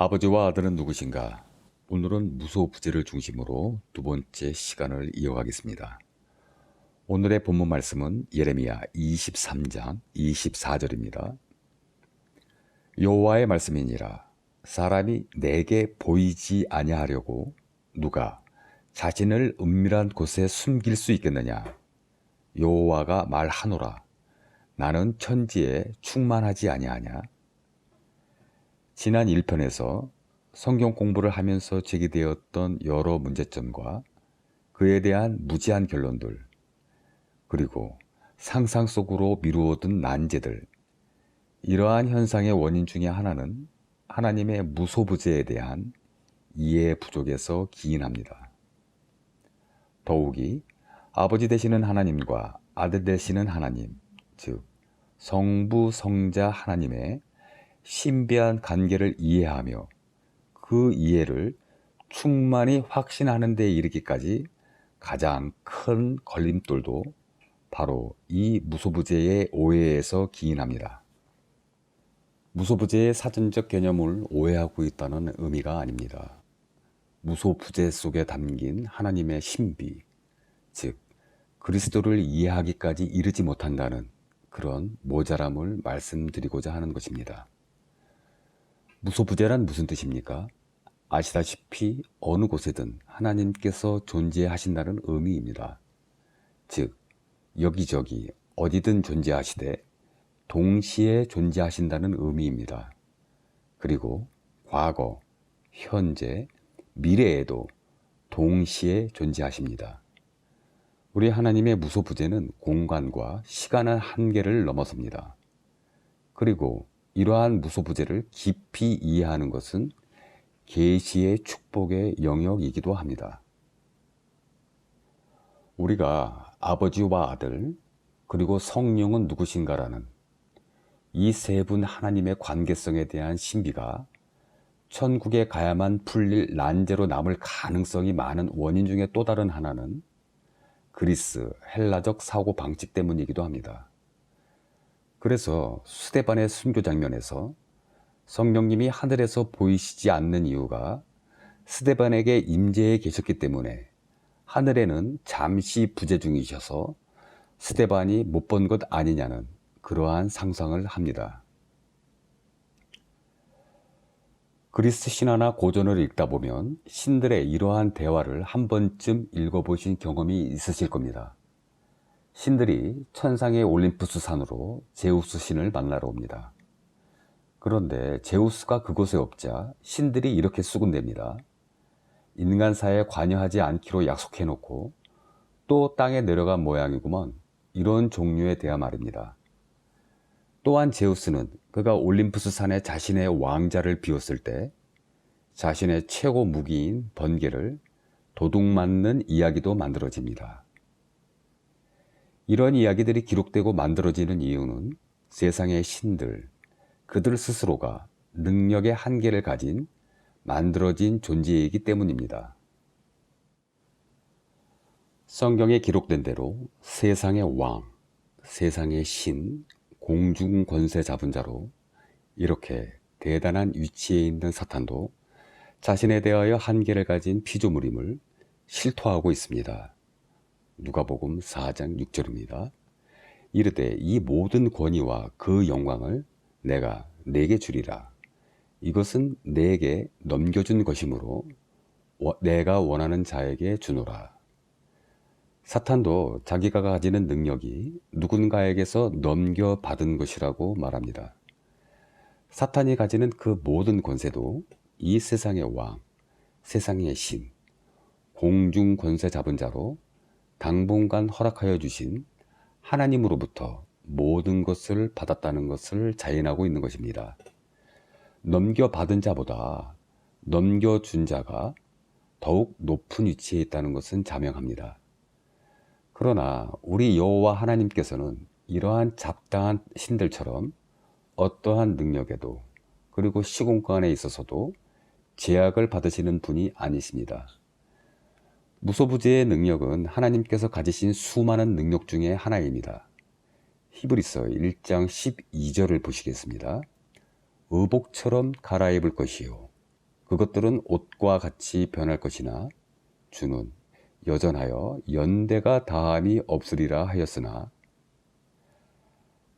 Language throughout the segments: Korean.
아버지와 아들은 누구신가? 오늘은 무소부재를 중심으로 두 번째 시간을 이어가겠습니다. 오늘의 본문 말씀은 예레미야 23장 24절입니다. 여호와의 말씀이니라 사람이 내게 보이지 아니하려고 누가 자신을 은밀한 곳에 숨길 수 있겠느냐 여호와가 말하노라 나는 천지에 충만하지 아니하냐 지난 1편에서 성경 공부를 하면서 제기되었던 여러 문제점과 그에 대한 무지한 결론들, 그리고 상상 속으로 미루어둔 난제들, 이러한 현상의 원인 중에 하나는 하나님의 무소부재에 대한 이해 부족에서 기인합니다. 더욱이 아버지 되시는 하나님과 아들 되시는 하나님, 즉 성부 성자 하나님의 신비한 관계를 이해하며 그 이해를 충만히 확신하는 데 이르기까지 가장 큰 걸림돌도 바로 이 무소부재의 오해에서 기인합니다. 무소부재의 사전적 개념을 오해하고 있다는 의미가 아닙니다. 무소부재 속에 담긴 하나님의 신비, 즉 그리스도를 이해하기까지 이르지 못한다는 그런 모자람을 말씀드리고자 하는 것입니다. 무소부재란 무슨 뜻입니까? 아시다시피 어느 곳에든 하나님께서 존재하신다는 의미입니다. 즉, 여기저기 어디든 존재하시되 동시에 존재하신다는 의미입니다. 그리고 과거, 현재, 미래에도 동시에 존재하십니다. 우리 하나님의 무소부재는 공간과 시간의 한계를 넘어섭니다. 그리고 이러한 무소부재를 깊이 이해하는 것은 계시의 축복의 영역이기도 합니다. 우리가 아버지와 아들 그리고 성령은 누구신가라는 이 세 분 하나님의 관계성에 대한 신비가 천국에 가야만 풀릴 난제로 남을 가능성이 많은 원인 중에 또 다른 하나는 그리스 헬라적 사고 방식 때문이기도 합니다. 그래서 수데반의 순교 장면에서 성령님이 하늘에서 보이시지 않는 이유가 스데반에게 임재해 계셨기 때문에 하늘에는 잠시 부재 중이셔서 스데반이 못 본 것 아니냐는 그러한 상상을 합니다. 그리스 신화나 고전을 읽다 보면 신들의 이러한 대화를 한 번쯤 읽어보신 경험이 있으실 겁니다. 신들이 천상의 올림푸스 산으로 제우스 신을 만나러 옵니다. 그런데 제우스가 그곳에 없자 신들이 이렇게 수군댑니다. 인간사에 관여하지 않기로 약속해 놓고 또 땅에 내려간 모양이구먼 이런 종류의 대화 말입니다. 또한 제우스는 그가 올림푸스 산에 자신의 왕자를 비웠을 때 자신의 최고 무기인 번개를 도둑 맞는 이야기도 만들어집니다. 이런 이야기들이 기록되고 만들어지는 이유는 세상의 신들, 그들 스스로가 능력의 한계를 가진 만들어진 존재이기 때문입니다. 성경에 기록된 대로 세상의 왕, 세상의 신, 공중 권세 잡은 자로 이렇게 대단한 위치에 있는 사탄도 자신에 대하여 한계를 가진 피조물임을 실토하고 있습니다. 누가복음 4장 6절입니다. 이르되 이 모든 권위와 그 영광을 내가 내게 주리라. 이것은 내게 넘겨준 것이므로 내가 원하는 자에게 주노라. 사탄도 자기가 가지는 능력이 누군가에게서 넘겨받은 것이라고 말합니다. 사탄이 가지는 그 모든 권세도 이 세상의 왕, 세상의 신, 공중 권세 잡은 자로 당분간 허락하여 주신 하나님으로부터 모든 것을 받았다는 것을 자인하고 있는 것입니다. 넘겨받은 자보다 넘겨준 자가 더욱 높은 위치에 있다는 것은 자명합니다. 그러나 우리 여호와 하나님께서는 이러한 잡다한 신들처럼 어떠한 능력에도 그리고 시공간에 있어서도 제약을 받으시는 분이 아니십니다. 무소부재의 능력은 하나님께서 가지신 수많은 능력 중의 하나입니다. 히브리서 1장 12절을 보시겠습니다. 의복처럼 갈아입을 것이요 그것들은 옷과 같이 변할 것이나 주는 여전하여 연대가 다함이 없으리라 하였으나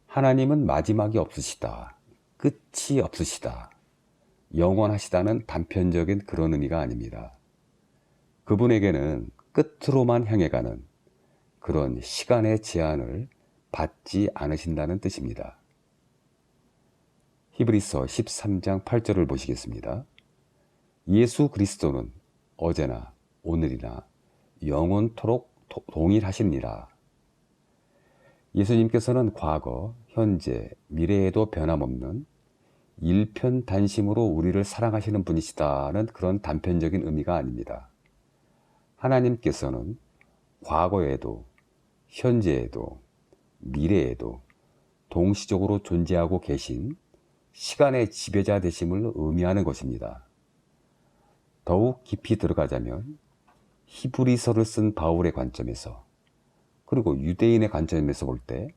하나님은 마지막이 없으시다. 끝이 없으시다. 영원하시다는 단편적인 그런 의미가 아닙니다. 그분에게는 끝으로만 향해 가는 그런 시간의 제한을 받지 않으신다는 뜻입니다. 히브리서 13장 8절을 보시겠습니다. 예수 그리스도는 어제나 오늘이나 영원토록 동일하십니다. 예수님께서는 과거, 현재, 미래에도 변함없는 일편단심으로 우리를 사랑하시는 분이시다는 그런 단편적인 의미가 아닙니다. 하나님께서는 과거에도, 현재에도, 미래에도 동시적으로 존재하고 계신 시간의 지배자 되심을 의미하는 것입니다. 더욱 깊이 들어가자면 히브리서를 쓴 바울의 관점에서 그리고 유대인의 관점에서 볼 때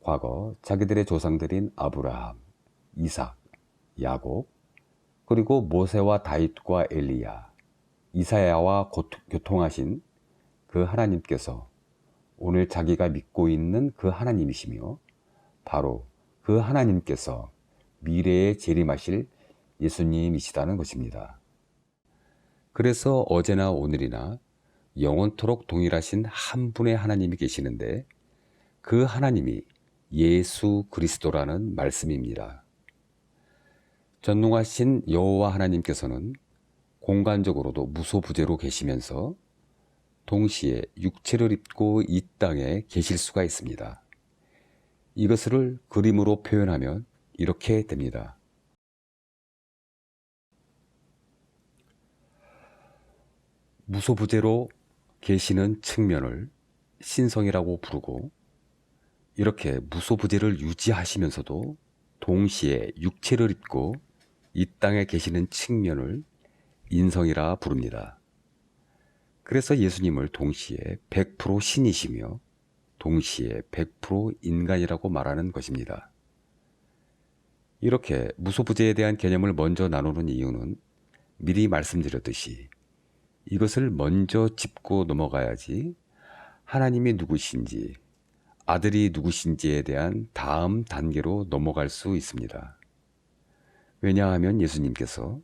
과거 자기들의 조상들인 아브라함, 이삭, 야곱, 그리고 모세와 다윗과 엘리야, 이사야와 교통하신 그 하나님께서 오늘 자기가 믿고 있는 그 하나님이시며 바로 그 하나님께서 미래에 재림하실 예수님이시다는 것입니다. 그래서 어제나 오늘이나 영원토록 동일하신 한 분의 하나님이 계시는데 그 하나님이 예수 그리스도라는 말씀입니다. 전능하신 여호와 하나님께서는 공간적으로도 무소부재로 계시면서 동시에 육체를 입고 이 땅에 계실 수가 있습니다. 이것을 그림으로 표현하면 이렇게 됩니다. 무소부재로 계시는 측면을 신성이라고 부르고 이렇게 무소부재를 유지하시면서도 동시에 육체를 입고 이 땅에 계시는 측면을 인성이라 부릅니다. 그래서 예수님을 동시에 100% 신이시며 동시에 100% 인간이라고 말하는 것입니다. 이렇게 무소부재에 대한 개념을 먼저 나누는 이유는 미리 말씀드렸듯이 이것을 먼저 짚고 넘어가야지 하나님이 누구신지 아들이 누구신지에 대한 다음 단계로 넘어갈 수 있습니다. 왜냐하면 예수님께서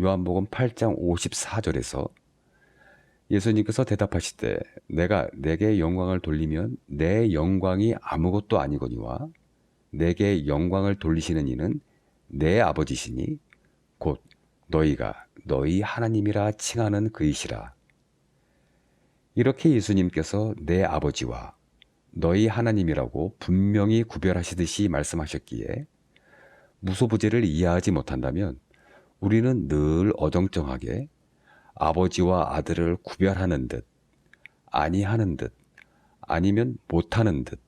요한복음 8장 54절에서 예수님께서 대답하시되 내가 내게 영광을 돌리면 내 영광이 아무것도 아니거니와 내게 영광을 돌리시는 이는 내 아버지시니 곧 너희가 너희 하나님이라 칭하는 그이시라. 이렇게 예수님께서 내 아버지와 너희 하나님이라고 분명히 구별하시듯이 말씀하셨기에 무소부재를 이해하지 못한다면 우리는 늘 어정쩡하게 아버지와 아들을 구별하는 듯, 아니하는 듯, 아니면 못하는 듯,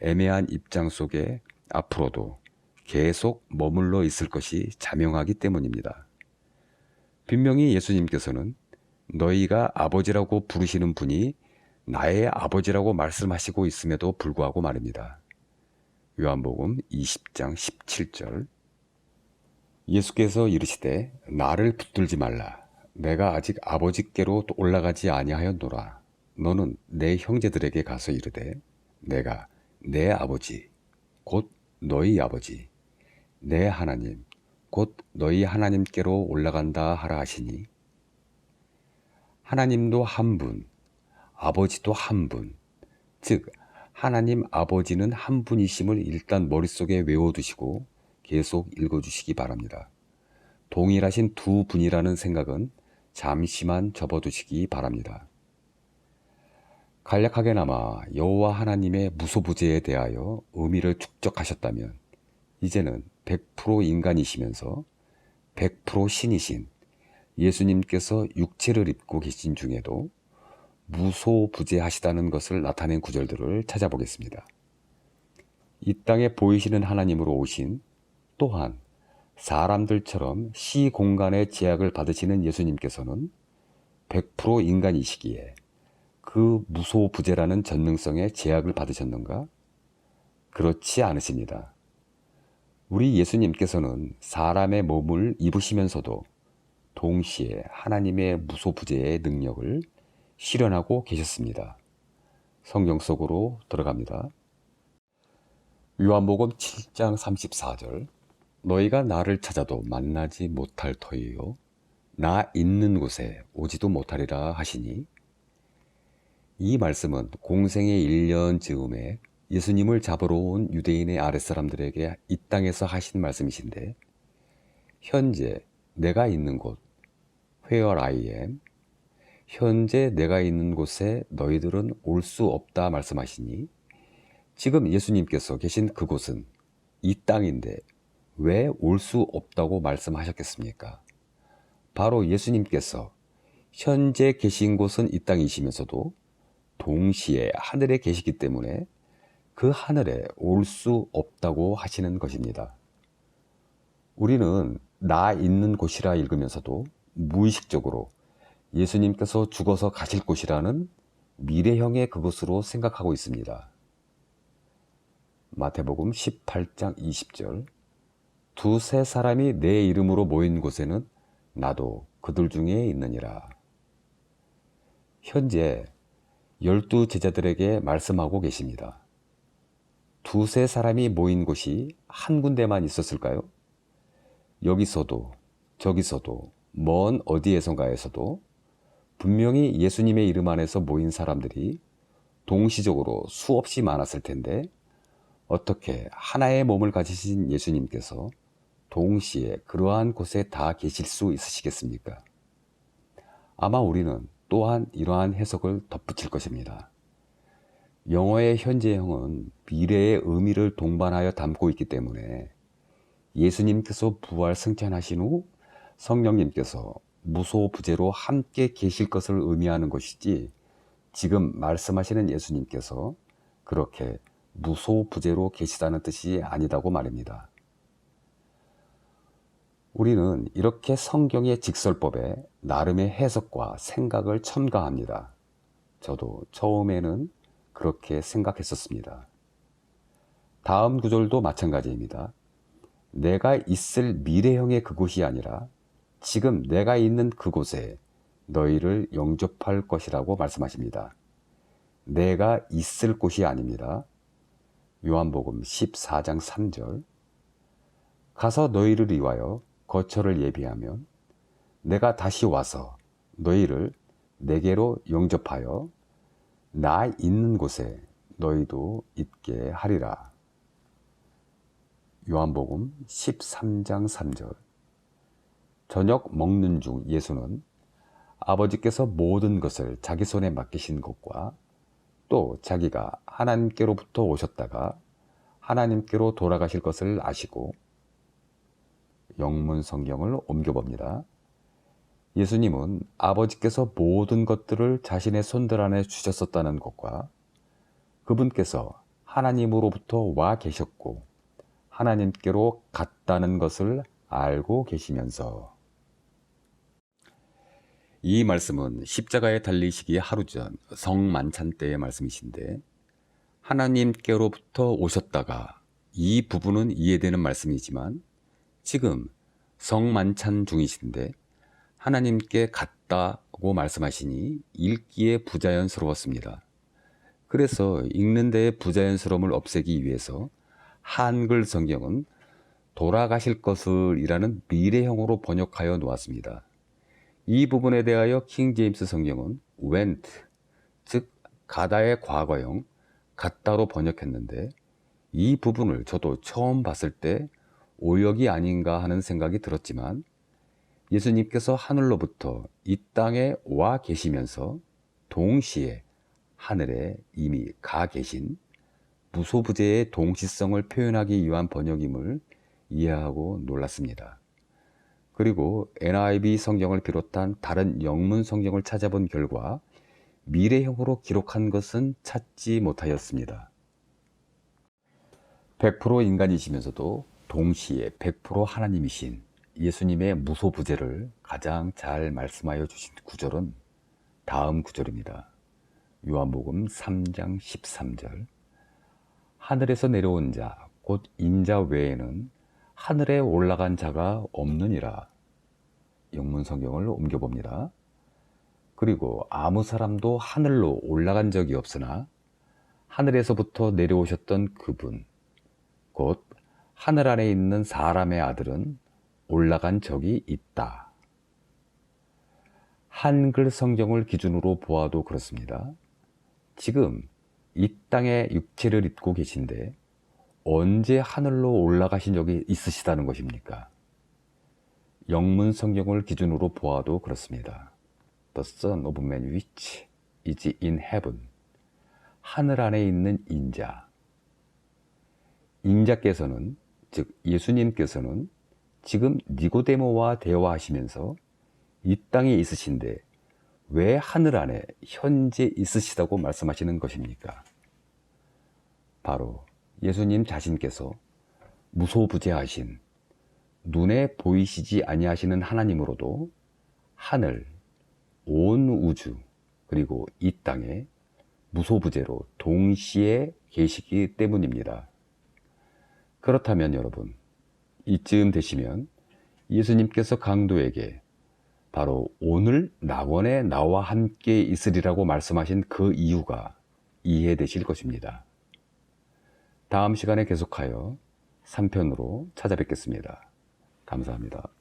애매한 입장 속에 앞으로도 계속 머물러 있을 것이 자명하기 때문입니다. 분명히 예수님께서는 너희가 아버지라고 부르시는 분이 나의 아버지라고 말씀하시고 있음에도 불구하고 말입니다. 요한복음 20장 17절 예수께서 이르시되 나를 붙들지 말라. 내가 아직 아버지께로 올라가지 아니하였노라. 너는 내 형제들에게 가서 이르되 내가 내 아버지 곧 너희 아버지 내 하나님 곧 너희 하나님께로 올라간다 하라 하시니. 하나님도 한 분, 아버지도 한 분, 즉 하나님 아버지는 한 분이심을 일단 머릿속에 외워 두시고 계속 읽어주시기 바랍니다. 동일하신 두 분이라는 생각은 잠시만 접어두시기 바랍니다. 간략하게나마 여호와 하나님의 무소부재에 대하여 의미를 축적하셨다면 이제는 100% 인간이시면서 100% 신이신 예수님께서 육체를 입고 계신 중에도 무소부재하시다는 것을 나타낸 구절들을 찾아보겠습니다. 이 땅에 보이시는 하나님으로 오신 또한 사람들처럼 시 공간의 제약을 받으시는 예수님께서는 100% 인간이시기에 그 무소부재라는 전능성의 제약을 받으셨는가? 그렇지 않으십니다. 우리 예수님께서는 사람의 몸을 입으시면서도 동시에 하나님의 무소부재의 능력을 실현하고 계셨습니다. 성경 속으로 들어갑니다. 요한복음 7장 34절 너희가 나를 찾아도 만나지 못할 터이요. 나 있는 곳에 오지도 못하리라 하시니. 이 말씀은 공생의 1년 즈음에 예수님을 잡으러 온 유대인의 아랫사람들에게 이 땅에서 하신 말씀이신데 현재 내가 있는 곳 where I am 현재 내가 있는 곳에 너희들은 올 수 없다 말씀하시니 지금 예수님께서 계신 그곳은 이 땅인데 왜 올 수 없다고 말씀하셨겠습니까? 바로 예수님께서 현재 계신 곳은 이 땅이시면서도 동시에 하늘에 계시기 때문에 그 하늘에 올 수 없다고 하시는 것입니다. 우리는 나 있는 곳이라 읽으면서도 무의식적으로 예수님께서 죽어서 가실 곳이라는 미래형의 그곳으로 생각하고 있습니다. 마태복음 18장 20절 두세 사람이 내 이름으로 모인 곳에는 나도 그들 중에 있느니라. 현재 열두 제자들에게 말씀하고 계십니다. 두세 사람이 모인 곳이 한 군데만 있었을까요? 여기서도 저기서도 먼 어디에선가에서도 분명히 예수님의 이름 안에서 모인 사람들이 동시적으로 수없이 많았을 텐데 어떻게 하나의 몸을 가지신 예수님께서 동시에 그러한 곳에 다 계실 수 있으시겠습니까? 아마 우리는 또한 이러한 해석을 덧붙일 것입니다. 영어의 현재형은 미래의 의미를 동반하여 담고 있기 때문에 예수님께서 부활 승천하신 후 성령님께서 무소부재로 함께 계실 것을 의미하는 것이지 지금 말씀하시는 예수님께서 그렇게 무소부재로 계시다는 뜻이 아니다고 말입니다. 우리는 이렇게 성경의 직설법에 나름의 해석과 생각을 첨가합니다. 저도 처음에는 그렇게 생각했었습니다. 다음 구절도 마찬가지입니다. 내가 있을 미래형의 그곳이 아니라 지금 내가 있는 그곳에 너희를 영접할 것이라고 말씀하십니다. 내가 있을 곳이 아닙니다. 요한복음 14장 3절 가서 너희를 위하여 거처를 예비하면 내가 다시 와서 너희를 내게로 영접하여 나 있는 곳에 너희도 있게 하리라. 요한복음 13장 3절 저녁 먹는 중 예수는 아버지께서 모든 것을 자기 손에 맡기신 것과 또 자기가 하나님께로부터 오셨다가 하나님께로 돌아가실 것을 아시고 영문 성경을 옮겨봅니다. 예수님은 아버지께서 모든 것들을 자신의 손들 안에 주셨었다는 것과 그분께서 하나님으로부터 와 계셨고 하나님께로 갔다는 것을 알고 계시면서 이 말씀은 십자가에 달리시기 하루 전 성만찬 때의 말씀이신데 하나님께로부터 오셨다가 이 부분은 이해되는 말씀이지만 지금 성만찬 중이신데 하나님께 갔다고 말씀하시니 읽기에 부자연스러웠습니다. 그래서 읽는 데의 부자연스러움을 없애기 위해서 한글 성경은 돌아가실 것을 이라는 미래형으로 번역하여 놓았습니다. 이 부분에 대하여 킹 제임스 성경은 went, 즉 가다의 과거형, 갔다로 번역했는데 이 부분을 저도 처음 봤을 때 오역이 아닌가 하는 생각이 들었지만 예수님께서 하늘로부터 이 땅에 와 계시면서 동시에 하늘에 이미 가 계신 무소부재의 동시성을 표현하기 위한 번역임을 이해하고 놀랐습니다. 그리고 NIV 성경을 비롯한 다른 영문 성경을 찾아본 결과 미래형으로 기록한 것은 찾지 못하였습니다. 100% 인간이시면서도 동시에 100% 하나님이신 예수님의 무소부재를 가장 잘 말씀하여 주신 구절은 다음 구절입니다. 요한복음 3장 13절 하늘에서 내려온 자, 곧 인자 외에는 하늘에 올라간 자가 없느니라. 영문 성경을 옮겨봅니다. 그리고 아무 사람도 하늘로 올라간 적이 없으나 하늘에서부터 내려오셨던 그분, 곧 하늘 안에 있는 사람의 아들은 올라간 적이 있다. 한글 성경을 기준으로 보아도 그렇습니다. 지금 이 땅에 육체를 입고 계신데 언제 하늘로 올라가신 적이 있으시다는 것입니까? 영문 성경을 기준으로 보아도 그렇습니다. The Son of Man which is in heaven. 하늘 안에 있는 인자. 인자께서는, 즉 예수님께서는 지금 니고데모와 대화하시면서 이 땅에 있으신데 왜 하늘 안에 현재 있으시다고 말씀하시는 것입니까? 바로 예수님 자신께서 무소부재하신 눈에 보이시지 아니하시는 하나님으로도 하늘, 온 우주, 그리고 이 땅에 무소부재로 동시에 계시기 때문입니다. 그렇다면 여러분, 이쯤 되시면 예수님께서 강도에게 바로 오늘 낙원에 나와 함께 있으리라고 말씀하신 그 이유가 이해되실 것입니다. 다음 시간에 계속하여 3편으로 찾아뵙겠습니다. 감사합니다.